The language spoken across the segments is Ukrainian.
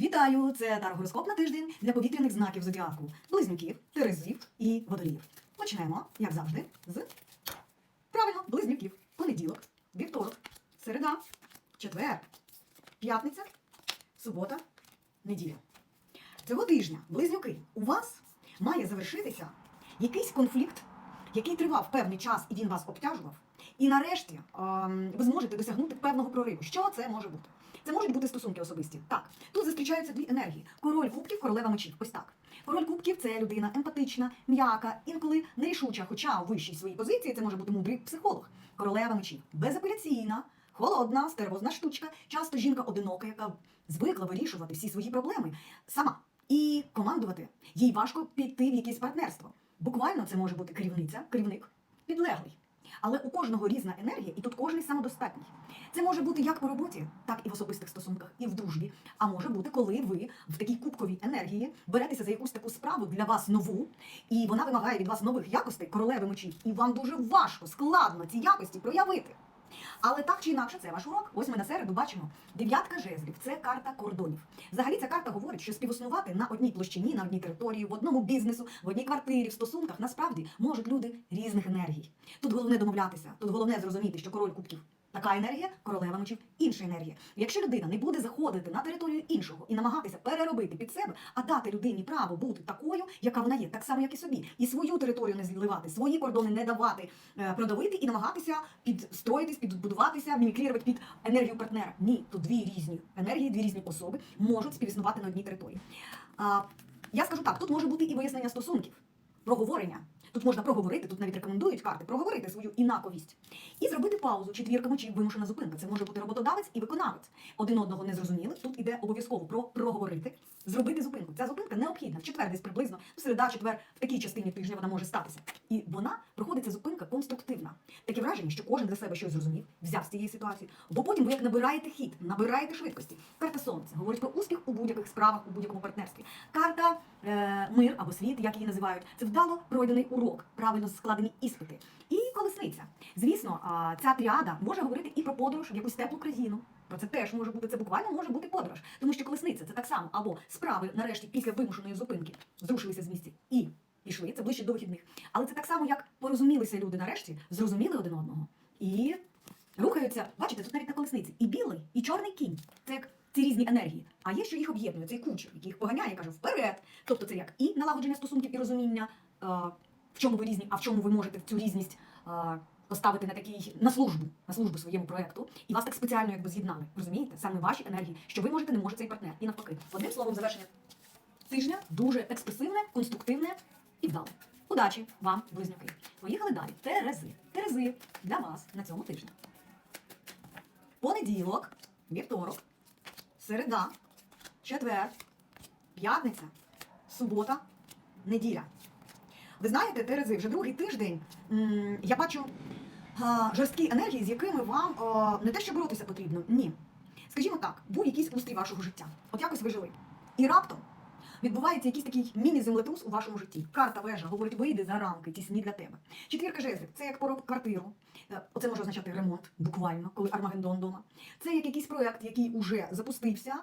Вітаю! Це тарогороскоп на тиждень для повітряних знаків зодіаку, близнюків, терезів і водоліїв. Почнемо, як завжди, з правильно, близнюків. Понеділок, вівторок, середа, четвер, п'ятниця, субота, неділя. Цього тижня, близнюки, у вас має завершитися якийсь конфлікт, який тривав певний час і він вас обтяжував. І нарешті ем, ви зможете досягнути певного прориву. Що це може бути? Це можуть бути стосунки особисті. Так, тут зустрічаються дві енергії: король кубків, королева мечів. Ось так. Король кубків це людина емпатична, м'яка, інколи нерішуча, хоча у вищій своїй позиції це може бути мудрий психолог. Королева мечів безапеляційна, холодна, стервозна штучка. Часто жінка одинока, яка звикла вирішувати всі свої проблеми сама. І командувати їй важко піти в якесь партнерство. Буквально це може бути керівниця, керівник, підлеглий. Але у кожного різна енергія, і тут кожен самодостатній. Це може бути як по роботі, так і в особистих стосунках, і в дружбі. А може бути, коли ви в такій кубковій енергії беретеся за якусь таку справу для вас нову, і вона вимагає від вас нових якостей, королеви мечів, і вам дуже важко, складно ці якості проявити. Але так чи інакше, це ваш урок. Ось ми на середу бачимо дев'ятка жезлів. Це карта кордонів. Взагалі, ця карта говорить, що співіснувати на одній площині, на одній території, в одному бізнесу, в одній квартирі, в стосунках насправді можуть люди різних енергій. Тут головне домовлятися, тут головне зрозуміти, що король кубків. Така енергія, королева мечів, інша енергія. Якщо людина не буде заходити на територію іншого і намагатися переробити під себе, а дати людині право бути такою, яка вона є, так само, як і собі, і свою територію не зливати, свої кордони не давати е, продавити і намагатися підстроїтись, підбудуватися, мімікрувати під енергію партнера. Ні, тут дві різні енергії, дві різні особи можуть співіснувати на одній території. А, я скажу так: тут може бути і вияснення стосунків, проговорення. Тут можна проговорити, тут навіть рекомендують карти, проговорити свою інаковість і зробити паузу. Четвірка мочів вимушена зупинка. Це може бути роботодавець і виконавець. Один одного не зрозуміли. Тут іде обов'язково про проговорити, зробити зупинку. Ця зупинка необхідна. В четвер десь приблизно, в середа, четвер, в такій частині тижня вона може статися. І вона проходиться зупинка конструктивна. Таке враження, що кожен для себе щось зрозумів, взяв з цієї ситуації. Бо потім ви як набираєте хід, набираєте швидкості. Карта сонця говорить про успіх у будь-яких справах, у будь-якому партнерстві. Карта е, мир або світ, як її називають, це вдало пройдений урок, правильно складені іспити. І колесниця. Звісно, ця тріада може говорити і про подорож в якусь теплу країну. Про це теж може бути, це буквально може бути подорож. Тому що колесниця це так само або справи, нарешті, після вимушеної зупинки зрушилися з місця і пішли, це ближче до вихідних. Але це так само, як порозумілися люди нарешті, зрозуміли один одного і рухаються. Бачите, тут навіть на колесниці і білий, і чорний кінь. Це як ці різні енергії. А є, що їх об'єднує, цей кучер, який їх поганяє, каже вперед. Тобто це як і налагодження стосунків, і розуміння, е, в чому ви різні, а в чому ви можете цю різність. е, Поставити на такий на службу, на службу своєму проекту, і вас так спеціально якби з'єднали. Розумієте? Саме ваші енергії, що ви можете, не може цей партнер. І навпаки. Одним словом, завершення тижня дуже експресивне, конструктивне і вдале. Удачі вам, близнюки. Поїхали далі. Терези. Терези для вас на цьому тижні. Понеділок, вівторок, середа, четвер, п'ятниця, субота, неділя. Ви знаєте, Терези, вже другий тиждень я бачу жорсткі енергії, з якими вам не те, що боротися потрібно, ні. Скажімо так, був якийсь устрій вашого життя. От якось ви жили. І раптом відбувається якийсь такий міні-землетрус у вашому житті. Карта вежа говорить, вийди за рамки, тісні для тебе. Четвірка жезлів це як про квартиру. Е, Оце може означати ремонт, буквально, коли Армагеддон дома. Це як якийсь проект, який уже запустився,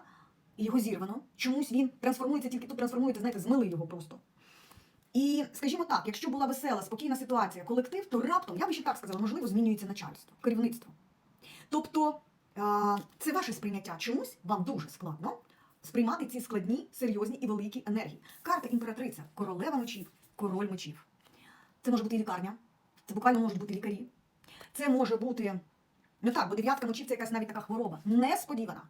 його зірвано. Чомусь він трансформується, тільки тут трансформується, знаєте, змили його просто. І скажімо так, якщо була весела, спокійна ситуація, колектив, то раптом, я би ще так сказала, можливо, змінюється начальство, керівництво. Тобто е, це ваше сприйняття чомусь вам дуже складно сприймати ці складні, серйозні і великі енергії. Карта імператриця, королева мечів, король мечів. Це може бути лікарня, це буквально можуть бути лікарі. Це може бути. Ну так, бо дев'ятка мечів це якась навіть така хвороба. Несподівана.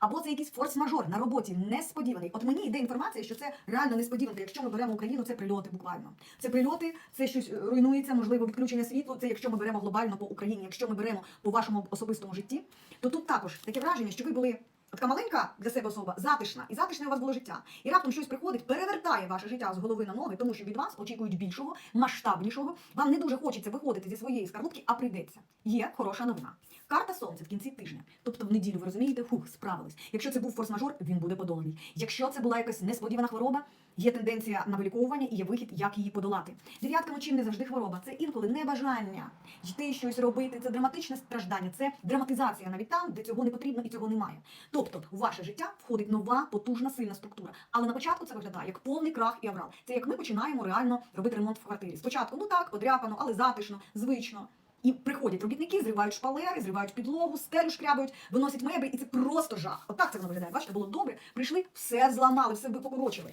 Або це якийсь форс-мажор на роботі, несподіваний. От мені йде інформація, що це реально несподіванка. Якщо ми беремо Україну, це прильоти буквально. Це прильоти, це щось е, руйнується, можливо, відключення світлу. Це якщо ми беремо глобально по Україні, якщо ми беремо по вашому особистому житті, то тут також таке враження, що ви були. Така маленька для себе особа, затишна, і затишне у вас було життя. І раптом щось приходить, перевертає ваше життя з голови на ноги, тому що від вас очікують більшого, масштабнішого. Вам не дуже хочеться виходити зі своєї скарлупки, а прийдеться. Є хороша новина. Карта сонця в кінці тижня. Тобто в неділю, ви розумієте, хух, справились. Якщо це був форс-мажор, він буде подоланий. Якщо це була якась несподівана хвороба, є тенденція на виліковування і є вихід, як її подолати. Дев'ятка мочів не завжди хвороба. Це інколи небажання йти щось робити. Це драматичне страждання, це драматизація навіть там, де цього не потрібно і цього немає. Тобто в ваше життя входить нова, потужна, сильна структура. Але на початку це виглядає як повний крах і аврал. Це як ми починаємо реально робити ремонт в квартирі. Спочатку, ну так, подряпано, але затишно, звично. І приходять робітники, зривають шпалери, зривають підлогу, стелю шкрябають, виносять меблі, і це просто жах. Отак це воно виглядає. Бачите, було добре. Прийшли, все зламали, все покорочили.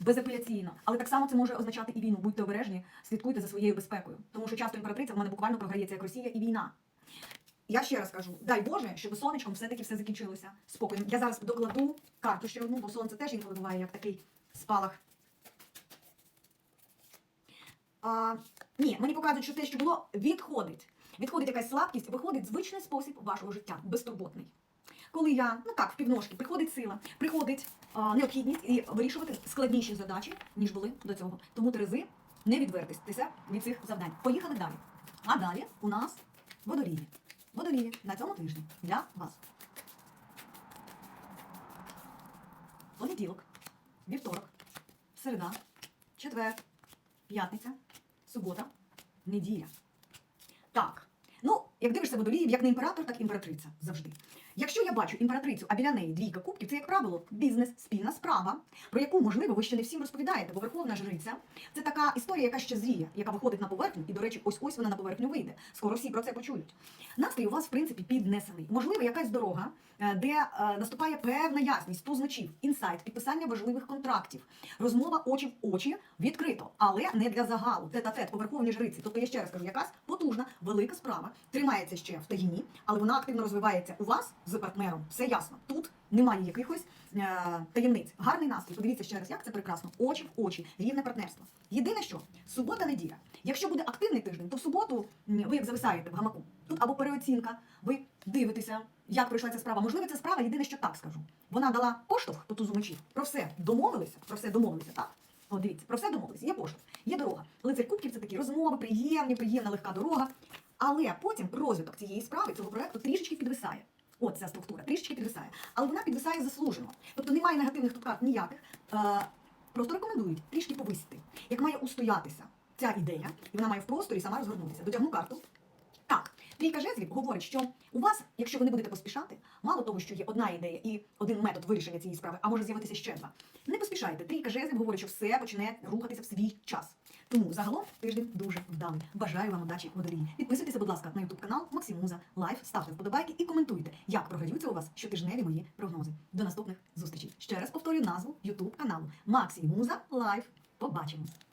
Безапеляційно. Але так само це може означати і війну. Будьте обережні, слідкуйте за своєю безпекою. Тому що часто імператриця в мене буквально програється як Росія і війна. Я ще раз кажу, дай Боже, щоб сонечком все-таки все закінчилося спокійно. Я зараз докладу карту ще одну, бо сонце теж інколи буває як такий спалах. А, ні, мені показують, що те, що було, відходить. Відходить якась слабкість, виходить звичний спосіб вашого життя, безтурботний. Коли я, ну так, в півножки, приходить сила, приходить а, необхідність і вирішувати складніші задачі, ніж були до цього. Тому Терези, не відвертися від цих завдань. Поїхали далі. А далі у нас водолії. Водолії на цьому тижні для вас. Понеділок, вівторок, середа, четвер, п'ятниця, субота, неділя. Так. Як дивишся водоліїв, як не імператор, так імператриця завжди. Якщо я бачу імператрицю, а біля неї двійка кубків, це, як правило, бізнес, спільна справа, про яку, можливо, ви ще не всім розповідаєте, бо Верховна Жриця це така історія, яка ще зріє, яка виходить на поверхню, і, до речі, ось ось вона на поверхню вийде. Скоро всі про це почують. Настрій у вас, в принципі, піднесений. Можливо, якась дорога, е, де е, наступає певна ясність, туз мечів, інсайт, підписання важливих контрактів, розмова очі в очі відкрито, але не для загалу. Тет-а-тет по Жриці. Тобто, я ще раз кажу, якась потужна, велика справа тримається ще в таїні, але вона активно розвивається у вас з партнером. Все ясно. Тут немає якихось е, таємниць. Гарний настрій. Подивіться ще раз, як це прекрасно. Очі в очі, рівне партнерство. Єдине, що субота, неділя. Якщо буде активний тиждень, то в суботу ви як зависаєте в гамаку. Тут або переоцінка, ви дивитеся, як пройшла ця справа. Можливо, ця справа єдине, що так скажу. Вона дала поштовх по тузу мечів. Про все домовилися, про все домовилися, так? О, дивіться, про все домовилися. Є поштовх, є дорога. Лицар кубків це такі розмови, приємні, приємна легка дорога. Але потім розвиток цієї справи, цього проекту трішечки підвисає. От ця структура трішечки підвисає. Але вона підвисає заслужено. Тобто немає негативних тут карт ніяких. Е, просто рекомендують трішки повисити. Як має устоятися ця ідея, і вона має в просторі сама розгорнутися. Дотягну карту. Трійка жезлів говорить, що у вас, якщо ви не будете поспішати, мало того, що є одна ідея і один метод вирішення цієї справи, а може з'явитися ще два. Не поспішайте. Трійка жезлів говорить, що все почне рухатися в свій час. Тому загалом тиждень дуже вдалий. Бажаю вам удачі водолії. Підписуйтеся, будь ласка, на ютуб канал Максимуза Лайф, ставте вподобайки і коментуйте, як програються у вас щотижневі мої прогнози. До наступних зустрічей. Ще раз повторюю назву ютуб каналу Максимуза Лайф. Побачимось!